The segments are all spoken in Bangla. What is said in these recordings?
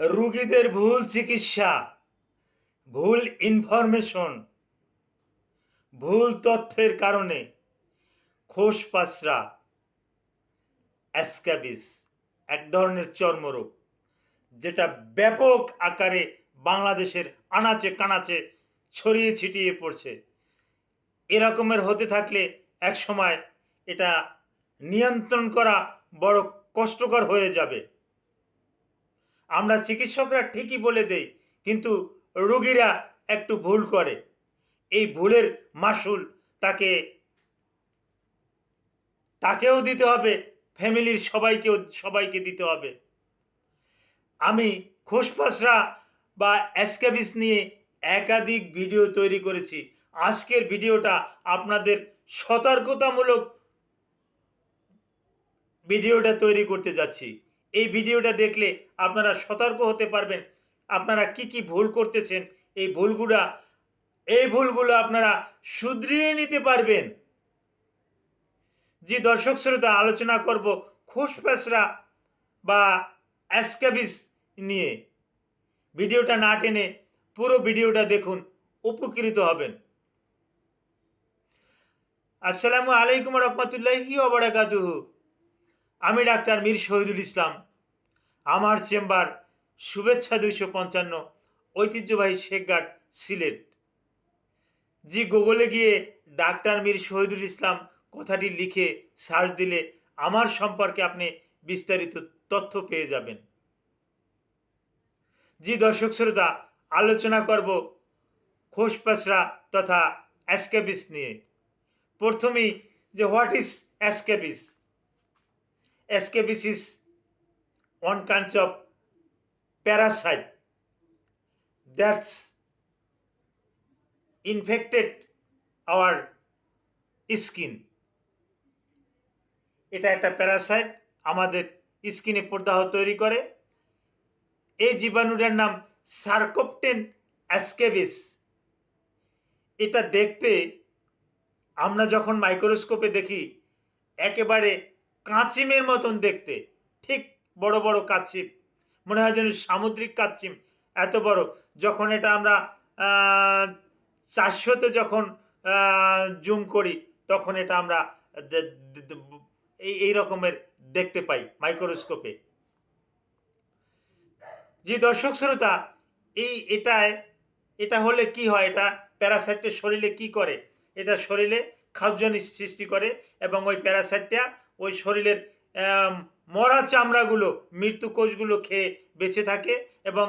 রুগীদের ভুল চিকিৎসা, ভুল ইনফরমেশন ভুল তথ্যের কারণে খোসপাসরা অ্যাসক্যাবিস এক ধরনের চর্মরোগ, যেটা ব্যাপক আকারে বাংলাদেশের আনাচে কানাচে ছড়িয়ে ছিটিয়ে পড়ছে। এরকমের হতে থাকলে এক সময় এটা নিয়ন্ত্রণ করা বড় কষ্টকর হয়ে যাবে। আমরা চিকিৎসকরা ঠিকই বলে দেই, কিন্তু রুগীরা একটু ভুল করে। এই ভুলের মাসুল তাকে, তাকেও দিতে হবে, ফ্যামিলির সবাইকেও, সবাইকে দিতে হবে। আমি খোসপাসরা বা অ্যাসক্যাবিস নিয়ে একাধিক ভিডিও তৈরি করেছি। আজকের ভিডিওটা আপনাদের সতর্কতামূলক ভিডিওটা তৈরি করতে যাচ্ছি। এই ভিডিওটা দেখলে আপনারা সতর্ক হতে পারবেন। আপনারা কি কি ভুল করতেছেন, এই ভুলগুলা, এই ভুলগুলো আপনারা শুধরিয়ে নিতে পারবেন। যে দর্শক শ্রোতা, আলোচনা করব খোসপ্যাসরা বা অ্যাসক্যাবিস নিয়ে। ভিডিওটা না টেনে পুরো ভিডিওটা দেখুন, উপকৃত হবেন। আসসালামু আলাইকুম রহমতুল্লাহি ওবরাকাতুহু আমি ডাক্তার মীর শহীদুল ইসলাম। আমার চেম্বার শুভেচ্ছা দুইশো পঞ্চান্ন ঐতিহ্যবাহী শেখঘাট সিলেট। জি গুগলে গিয়ে ডাক্তার মীর শহীদুল ইসলাম কথাটি লিখে সার্চ দিলে আমার সম্পর্কে আপনি বিস্তারিত তথ্য পেয়ে যাবেন। জি দর্শক শ্রোতা, আলোচনা করব খোসপাসরা তথা অ্যাসকেবিস নিয়ে। প্রথমেই যে what is scabies scabies is one kinds of parasite that's infected our skin এটা একটা প্যারাসাইট আমাদের স্কিনে প্রদাহ তৈরি করে। এই জীবাণুটার নাম সার্কোপটেন অ্যাসকেবিস এটা দেখতে আমরা যখন মাইক্রোস্কোপে দেখি, একেবারে কাঁচিমের মতন দেখতে। ঠিক বড় বড় কাচিম। মনে হয় যেন সামুদ্রিক কাচিম। এত বড়। যখন এটা আমরা চারশোতে যখন জুম করি, তখন এটা আমরা এই এই রকমের দেখতে পাই মাইক্রোস্কোপে। যে দর্শক শ্রোতা, এই এটায়, এটা হলে কি হয়? এটা প্যারাসাইটের শরীরে কি করে? এটা শরীরে খাদ্যজনি সৃষ্টি করে এবং ওই প্যারাসাইটটা ওই শরীরের মরা চামড়াগুলো, মৃত্যু কোষগুলো খেয়ে বেঁচে থাকে এবং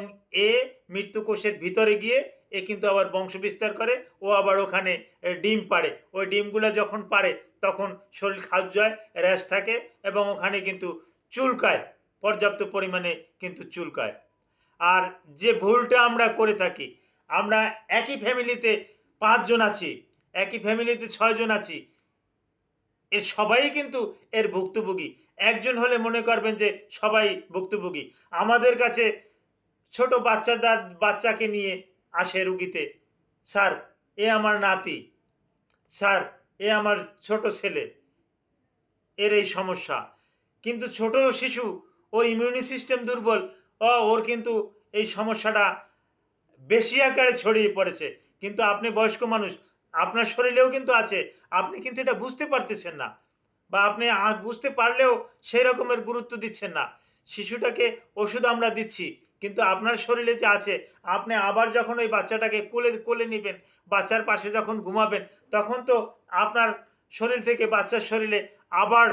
এ মৃত্যু কোষের ভিতরে গিয়ে এ কিন্তু আবার বংশ বিস্তার করে, ও আবার ওখানে ডিম পাড়ে। ওই ডিমগুলো যখন পারে তখন শরীর খাদ্য হয়, র্যাশ থাকে এবং ওখানে কিন্তু চুলকায়, পর্যাপ্ত পরিমাণে কিন্তু চুলকায়। আর যে ভুলটা আমরা করে থাকি, আমরা একই ফ্যামিলিতে পাঁচজন আছি, একই ফ্যামিলিতে ছয়জন আছি এর সবাই কিন্তু এর ভুক্তভোগী। একজন হলে মনে করবেন যে সবাই ভুক্তভোগী। আমাদের কাছে ছোট বাচ্চাদার বাচ্চাকে নিয়ে আসে রুগীতে। স্যার, এ আমার নাতি। স্যার, এ আমার ছোট ছেলে। এর এই সমস্যা। কিন্তু ছোট শিশু ওর ইমিউনি সিস্টেম দুর্বল, ও ওর কিন্তু এই সমস্যাটা বেশি আকারে ছড়িয়ে পড়েছে। কিন্তু আপনি বয়স্ক মানুষ আপনার শরীরেও কিন্তু আছে। আপনি কিন্তু এটা বুঝতে পারতেছেন না বা আপনি বুঝতে পারলেও সেই রকমের গুরুত্ব দিচ্ছেন না। শিশুটাকে ওষুধ আমরা দিচ্ছি, কিন্তু আপনার শরীরে যে আছে, আপনি আবার যখন ওই বাচ্চাটাকে কোলে কোলে নেবেন, বাচ্চার পাশে যখন ঘুমাবেন, তখন তো আপনার শরীর থেকে বাচ্চার শরীরে আবার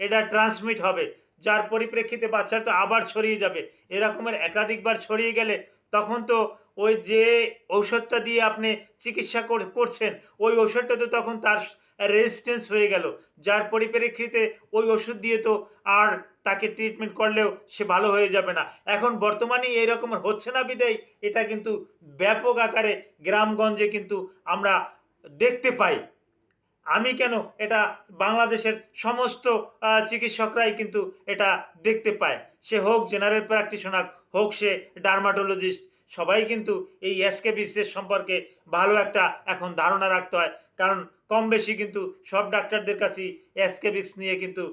এটা ট্রান্সমিট হবে। যার পরিপ্রেক্ষিতে বাচ্চার তো আবার ছড়িয়ে যাবে। এরকমের একাধিকবার ছড়িয়ে গেলে তখন তো ওই যে ঔষধটা দিয়ে আপনি চিকিৎসা কর- করছেন, ওই ঔষধটা তো তখন তার রেজিস্ট্যান্স হয়ে গেল। যার পরিপ্রেক্ষিতে ওই ওষুধ দিয়ে তো আর তাকে ট্রিটমেন্ট করলেও সে ভালো হয়ে যাবে না। এখন বর্তমানে এরকম হচ্ছে না বিদায়, এটা কিন্তু ব্যাপক আকারে গ্রামগঞ্জে কিন্তু আমরা দেখতে পাই। আমি কেন এটা বাংলাদেশের সমস্ত চিকিৎসকরাই কিন্তু এটা দেখতে পায়। সে হোক জেনারেল প্র্যাকটিশনার হোক সে ডার্মাটোলজিস্ট সবাই কিন্তু এই এসকেবিসের সম্পর্কে ভালো একটা এখন ধারণা রাখতে হয়। কারণ কম বেশি কিন্তু সব ডাক্তারদের কাছেই এসকেবিক্স নিয়ে কিন্তু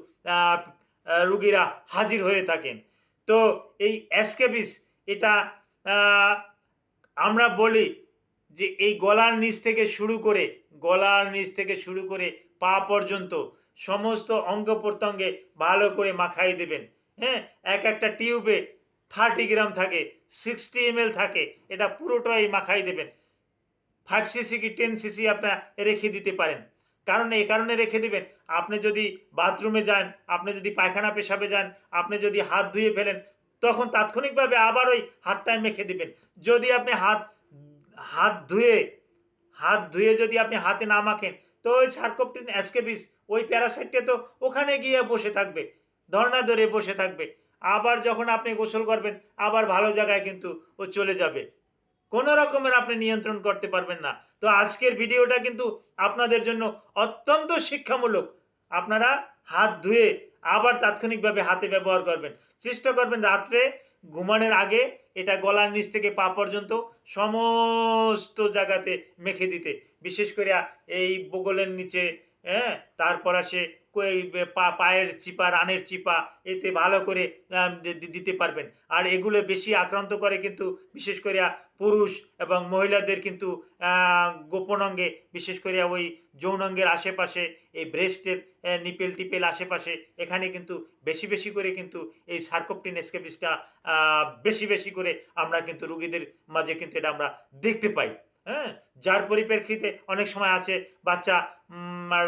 রুগীরা হাজির হয়ে থাকেন। তো এই এসকে অ্যাসকেবিস এটা আমরা বলি যে এই গলার নিচ থেকে শুরু করে, গলার নিচ থেকে শুরু করে পা পর্যন্ত সমস্ত অঙ্গ প্রত্যঙ্গে ভালো করে মাখাই দেবেন। হ্যাঁ এক একটা টিউবে থার্টি গ্রাম থাকে সিক্সটি এম থাকে, এটা পুরোটাই মাখাই দেবেন। ফাইভ সিসি কি টেন সিসি আপনার রেখে দিতে পারেন। কারণ এই কারণে রেখে দিবেন, আপনি যদি বাথরুমে যান, আপনি যদি পায়খানা পেশাবে যান, আপনি যদি হাত ধুয়ে ফেলেন, তখন তাৎক্ষণিকভাবে আবার ওই হাতটায় মেখে দিবেন। যদি আপনি হাত হাত ধুয়ে হাত ধুয়ে যদি আপনি হাতে না মাখেন, তো ওই সার্কোপটিন অ্যাসকেবিস ওই প্যারাসাইটটা তো ওখানে গিয়ে বসে থাকবে ধর্না ধরে বসে থাকবে। আবার যখন আপনি গোসল করবেন, আবার ভালো জায়গায় কিন্তু ও চলে যাবে। কোনো রকমের আপনি নিয়ন্ত্রণ করতে পারবেন না। তো আজকের ভিডিওটা কিন্তু আপনাদের জন্য অত্যন্ত শিক্ষামূলক। আপনারা হাত ধুয়ে আবার তাৎক্ষণিকভাবে হাতে ব্যবহার করবেন। চেষ্টা করবেন রাত্রে ঘুমানোর আগে এটা গলার নিচ থেকে পা পর্যন্ত সমস্ত জায়গাতে মেখে দিতে। বিশেষ করে এই বগলের নিচে হ্যাঁ? তারপর আসে পায়ের চিপা, রানের চিপা, এতে ভালো করে দিতে পারবেন। আর এগুলো বেশি আক্রান্ত করে কিন্তু, বিশেষ করে পুরুষ এবং মহিলাদের কিন্তু গোপন অঙ্গে, বিশেষ করে ওই যৌনাঙ্গের আশেপাশে, এই ব্রেস্টের নিপেল টিপেল আশেপাশে, এখানে কিন্তু বেশি বেশি করে কিন্তু এই সার্কোপটিন এসকেপিসটা বেশি বেশি করে আমরা কিন্তু রুগীদের মাঝে কিন্তু এটা আমরা দেখতে পাই। হ্যাঁ? যার পরিপ্রেক্ষিতে অনেক সময় আছে বাচ্চা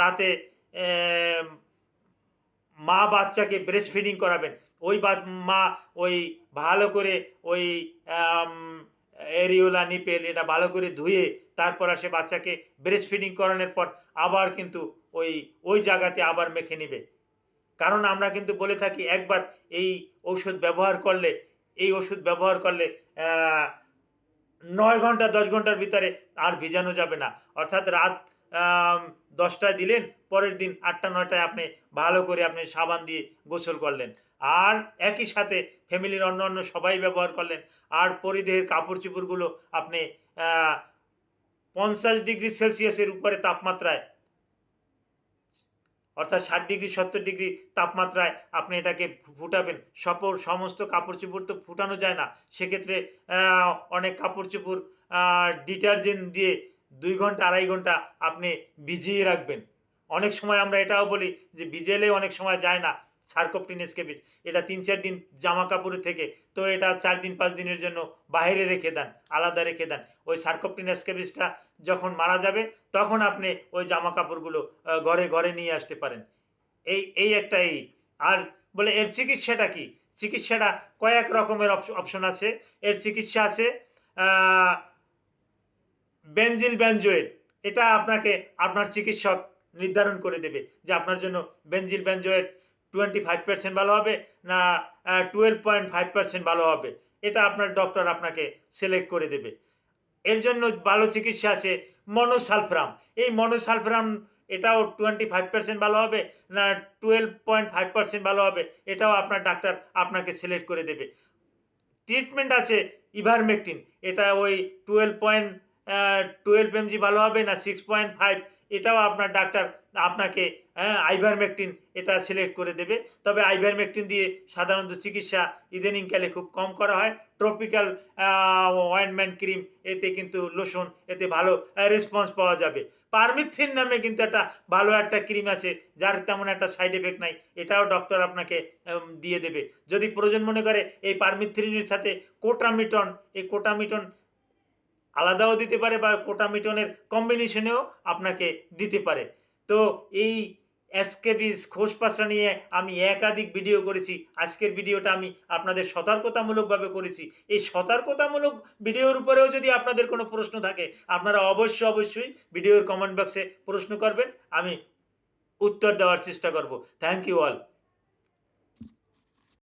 রাতে মা বাচ্চাকে ব্রেস্ট ফিডিং করাবেন। ওই মা ওই ভালো করে ওই এরিওলা নিপেল, এটা ভালো করে ধুয়ে তারপর আসে বাচ্চাকে ব্রেস্ট ফিডিং করানোর পর আবার কিন্তু ওই ওই জায়গাতে আবার মেখে নেবে। কারণ আমরা কিন্তু বলে থাকি একবার এই ঔষধ ব্যবহার করলে, এই ওষুধ ব্যবহার করলে নয় ঘণ্টা, দশ ঘণ্টার ভিতরে আর ভিজানো যাবে না। অর্থাৎ রাত দশটায় দিলেন, পরের দিন আটটা, নয়টায় আপনি ভালো করে আপনি সাবান দিয়ে গোসল করলেন। আর একই সাথে ফ্যামিলির অন্য অন্য সবাই ব্যবহার করলেন। আর পরিদেহের কাপড় চোপড়গুলো আপনি পঞ্চাশ ডিগ্রি সেলসিয়াসের উপরে তাপমাত্রায় অর্থাৎ ষাট ডিগ্রি, সত্তর ডিগ্রি তাপমাত্রায় আপনি এটাকে ফুটাবেন। সপর সমস্ত কাপড় চোপড় তো ফুটানো যায় না। সেক্ষেত্রে অনেক কাপড় চোপড় ডিটারজেন্ট দিয়ে দুই ঘণ্টা, আড়াই ঘণ্টা আপনি ভিজিয়ে রাখবেন। অনেক সময় আমরা এটাও বলি যে ভিজেলে অনেক সময় যায় না। সার্কোপটিন এসকেপিস এটা তিন চার দিন জামা কাপড়ের থেকে, তো এটা চার দিন, পাঁচ দিনের জন্য বাইরে রেখে দেন, আলাদা রেখে দেন। ওই সার্কোপটিন এসকেপিসটা যখন মারা যাবে, তখন আপনি ওই জামা কাপড়গুলো ঘরে ঘরে নিয়ে আসতে পারেন। এই এই একটা এই। আর বলে, এর চিকিৎসাটা কি? চিকিৎসাটা কয়েক রকমের অপশন আছে। এর চিকিৎসা আছে বেনজিল ব্যানজোয়েট এটা আপনাকে আপনার চিকিৎসক নির্ধারণ করে দেবে যে আপনার জন্য benzyl benzoate twenty five percent ভালো হবে না টুয়েলভ পয়েন্ট ফাইভ পার্সেন্ট ভালো হবে? এটা আপনার ডক্টর আপনাকে সিলেক্ট করে দেবে। এর জন্য ভালো চিকিৎসা আছে মনোসালফ্রাম এই মনোসালফ্রাম এটাও টোয়েন্টি ফাইভ পার্সেন্ট ভালো হবে না টুয়েলভ পয়েন্ট ফাইভ পার্সেন্ট ভালো হবে? এটাও আপনার ডাক্তার আপনাকে সিলেক্ট করে দেবে। ট্রিটমেন্ট আছে ইভারমেকটিন এটা ওই টুয়েলভ পয়েন্ট টুয়েলভ এমজি ভালো হবে না সিক্স পয়েন্ট ফাইভ এটাও আপনার ডাক্তার আপনাকে হ্যাঁ আইভারমেকটিন এটা সিলেক্ট করে দেবে। তবে আইভারমেকটিন দিয়ে সাধারণত চিকিৎসা ইদানিংকালে খুব কম করা হয়। ট্রপিক্যাল অয়েন্টমেন্ট ক্রিম এতে কিন্তু লোশন, এতে ভালো রেসপন্স পাওয়া যাবে। পারমিথিন নামে কিন্তু একটা ভালো একটা ক্রিম আছে, যার তেমন একটা সাইড এফেক্ট নাই। এটাও ডক্টর আপনাকে দিয়ে দেবে। যদি প্রয়োজন মনে করে এই পারমিথ্রিনের সাথে কোটামিটন এই কোটামিটন আলাদাও দিতে পারে বা কোটা মিটনের কম্বিনেশনেও আপনাকে দিতে পারে। তো এই অ্যাসকেবিস খোসপাসা নিয়ে আমি একাধিক ভিডিও করেছি। আজকের ভিডিওটা আমি আপনাদের সতর্কতামূলকভাবে করেছি। এই সতর্কতামূলক ভিডিওর উপরেও যদি আপনাদের কোনো প্রশ্ন থাকে, আপনারা অবশ্যই অবশ্যই ভিডিওর কমেন্ট বক্সে প্রশ্ন করবেন। আমি উত্তর দেওয়ার চেষ্টা করব। Thank you all